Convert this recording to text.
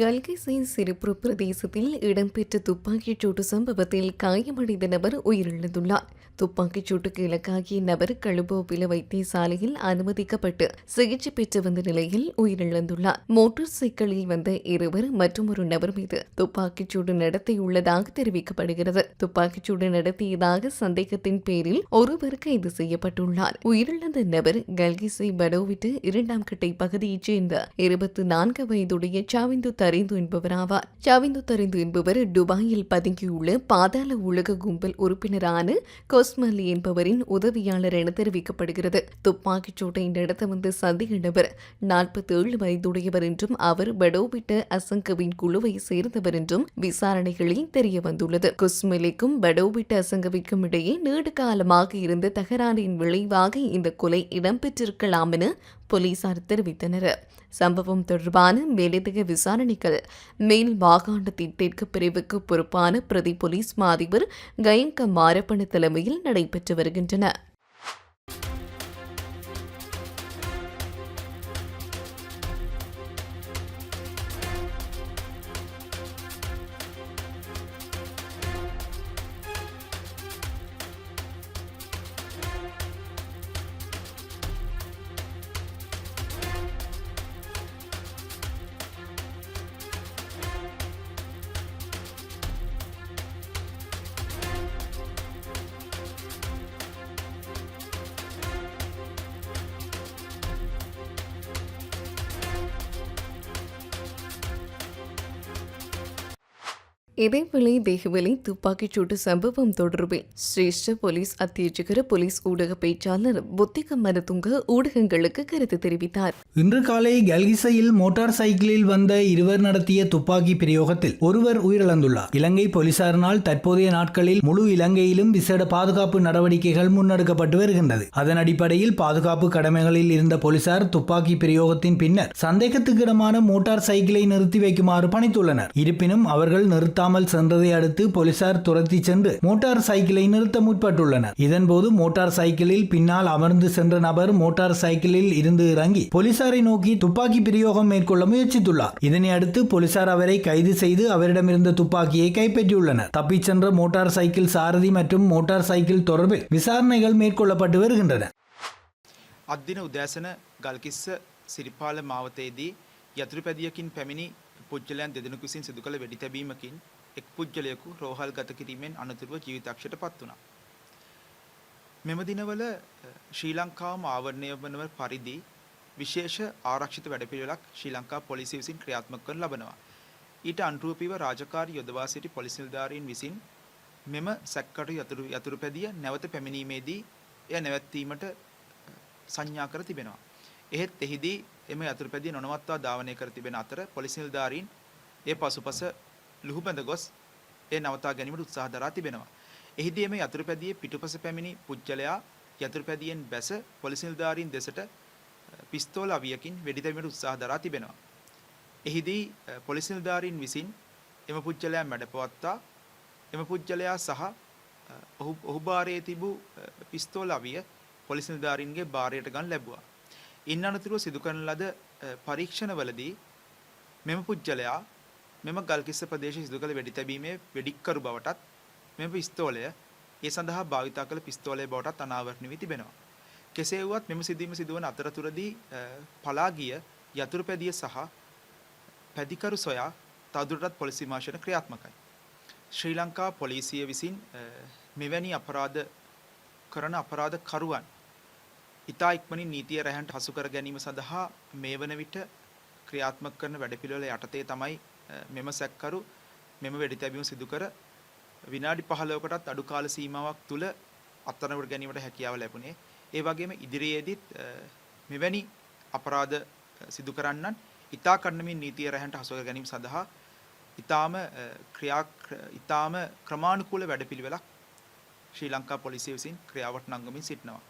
கல்கிசை சிரிப்புரு பிரதேசத்தில் இடம்பெற்ற துப்பாக்கிச் சூட்டு சம்பவத்தில் காயமடைந்த நபர் உயிரிழந்துள்ளார். துப்பாக்கிச் சூட்டுக்கு இலக்காகிய நபர் கழுபோபில வைத்தியசாலையில் அனுமதிக்கப்பட்டு சிகிச்சை பெற்று வந்த நிலையில் உயிரிழந்துள்ளார். மோட்டார் சைக்கிளில் வந்த இருவர் மற்றும் ஒரு நபர் மீது துப்பாக்கிச் சூடு நடத்தியுள்ளதாக தெரிவிக்கப்படுகிறது. துப்பாக்கிச் சூடு நடத்தியதாக சந்தேகத்தின் பேரில் ஒருவர் கைது செய்யப்பட்டுள்ளார். உயிரிழந்த நபர் கல்கிசை படோவிட்டு இரண்டாம் கட்டை பகுதியைச் சேர்ந்த இருபத்தி நான்கு வயதுடைய சாவிந்து தரிந்து என்பவராவார். சவிந்து தரிந்து என்பவர் துபாயில் பதுங்கியுள்ள பாதாள உலக கும்பல் உறுப்பினரான கொஸ்மலி என்பவரின் உதவியாளர் என தெரிவிக்கப்படுகிறது. துப்பாக்கிச் சூட்டை நடத்த வந்த சந்தேக நாற்பத்தி ஏழு வயதுடையவர் என்றும் அவர் படோபிட்ட அசங்கவின் குழுவை சேர்ந்தவர் என்றும் விசாரணைகளில் தெரிய வந்துள்ளது குஸ்மலிக்கும் படோபிட்ட அசங்கவிக்கும் இடையே நீண்ட காலமாக இருந்த தகராறின் விளைவாக இந்த கொலை இடம்பெற்றிருக்கலாம் என போலீசார் தெரிவித்தனர். சம்பவம் தொடர்பான மேலதிக விசாரணைகள். மேல் மாகாணத்தின் தெற்கு பிரிவுக்கு பொறுப்பான பிரதி போலீஸ் மாதிபர் கயங்க மாரப்பன தலைமையில் நடைபெற்று வருகின்றன. இதேவேளை தேகவெளி துப்பாக்கிச் சூட்டு சம்பவம் தொடர்பில் சிரேஷ்ட போலீஸ் அத்தியட்சகர் போலீஸ் ஊடக பேச்சாளர் புத்திக மனதுங்க ஊடகங்களுக்கு கருத்து தெரிவித்தார். இன்று காலை கல்கிசையில் மோட்டார் சைக்கிளில் வந்த இருவர் நடத்திய துப்பாக்கி பிரயோகத்தில் ஒருவர் உயிரிழந்துள்ளார். இலங்கை போலீசாரினால் தற்போதைய நாட்களில் முழு இலங்கையிலும் விசேட பாதுகாப்பு நடவடிக்கைகள் முன்னெடுக்கப்பட்டு வருகின்றது. அதன் அடிப்படையில் பாதுகாப்பு கடமைகளில் இருந்த போலீசார் துப்பாக்கி பிரயோகத்தின் பின்னர் சந்தேகத்துக்கிடமான மோட்டார் சைக்கிளை நிறுத்தி வைக்குமாறு பணித்துள்ளனர். இருப்பினும் அவர்கள் நிறுத்தாமல் சென்றதை அடுத்து போலீசார் துரத்தி சென்று மோட்டார் சைக்கிளை நிறுத்த முற்பட்டுள்ளனர் இதன்போது மோட்டார் சைக்கிளில் பின்னால் அமர்ந்து சென்ற நபர் மோட்டார் சைக்கிளில் இருந்து இறங்கி போலீசாரை நோக்கி துப்பாக்கி பிரயோகம் மேற்கொள்ள முயற்சித்துள்ளார் இதனை அடுத்து போலீசார் அவரை கைது செய்து அவரிடமிருந்த துப்பாக்கியை கைப்பற்றியுள்ளனர் தப்பிச் சென்ற மோட்டார் சைக்கிள் சாரதி மற்றும் மோட்டார் சைக்கிள் தொடர்பில் விசாரணைகள் மேற்கொள்ளப்பட்டு வருகின்றன අත්දින උදෑසන ගල්කිස්ස සිරිපාල මාවතයේදී යතුරුපැදියකින් පැමිණි පුද්ගලයන් දෙදෙනෙකු විසින් සිදු කළ වෙඩි තැබීමකින් එක් පුද්ගලයෙකු රෝහල් ගත කිරීමෙන් අනතුරුව ජීවිතක්ෂයට පත් වුණා. මෙම දිනවල අ, ශ්‍රී ලංකාවම ආවරණය වනව පරිදි විශේෂ ආරක්ෂිත වැඩපිළිවෙලක් ශ්‍රී ලංකා පොලිසිය විසින් ක්‍රියාත්මක කරනු ලබනවා. ඊට අනුරූපීව රාජකාරී යොදවා සිටි පොලිස් නිලධාරීන් විසින් මෙම සැක්කටු යතුරු යතුරුපැදිය නැවත පැමිණීමේදී එය නැවැත්වීමට සංඥා කර තිබෙනවා. එහෙත් එහිදී එම යතුරුපැදිය නොනවත්වා ධාවනය කර තිබෙන අතර පොලිස් නිලධාරීන් ඒ පසුපස ලුහුබැඳ ගොස් ඒ නවතා ගැනීමට උත්සාහ දරා තිබෙනවා. එහිදී එම යතුරුපැදියේ පිටුපස පැමිණි පුජ්‍යලයා යතුරුපැදියෙන් බැස පොලිස් නිලධාරීන් දෙසට අ, පිස්තෝල අවියකින් වෙඩි තැබීමට උත්සාහ දරා තිබෙනවා. එහිදී අ, පොලිස් නිලධාරීන් විසින් එම පුජ්‍යලයා මැඩපවත්තා එම පුජ්‍යලයා සහ අ, ඔහු ඔහු භාරයේ තිබූ අ, පිස්තෝල අවිය පොලිස් නිලධාරීන්ගේ භාරයට ගන්න ලැබුවා. ඉන් අනතුරුව සිදු කරන ලද අ, පරීක්ෂණවලදී මෙම පුජ්‍යලයා මෙම ගල්කිස්ස ප්‍රදේශයේ සිදු කළ වෙඩි තැබීමේ වෙඩික්කරු බවටත් මෙම පිස්තෝලය ඒ සඳහා භාවිතා කළ පිස්තෝලය බවටත් අනාවරණය වී තිබෙනවා. කෙසේ වුවත් මෙම සිදුවීම සිදුවන අතරතුරදී අ, පලා ගිය යතුරුපැදිය සහ පැදිකරු සොයා තවදුරටත් පොලිස් විමර්ශන ක්‍රියාත්මකයි. ශ්‍රී ලංකා පොලිසිය විසින් අ, මෙවැනි අපරාධ කරන අපරාධ කරුවන් ඉතා ඉක්මනින් නීතිය රැහැන්ට හසු කර ගැනීම සඳහා මේ වන විට ක්‍රියාත්මක කරන වැඩපිළිවෙල යටතේ තමයි අ, මෙම සැක්කරු මෙම වෙඩි තැබීම සිදු කර විනාඩි 15කටත් අඩු කාල සීමාවක් තුල අත්අඩංගුවට ගැනීමට හැකියාව ලැබුණේ. ඒ වගේම ඉදිරියේදීත් අ, මෙවැනි අපරාධ අ, සිදු කරන්නන් ඉතා කඩනමින් නීතිය රැහැන්ට හසු කර ගැනීම සඳහා ඉතාම අ, ක්‍රියා ඉතාම ක්‍රමානුකූල වැඩපිළිවෙලක් ශ්‍රී ලංකා පොලිසිය විසින් ක්‍රියාවට නංගමින් සිටිනවා.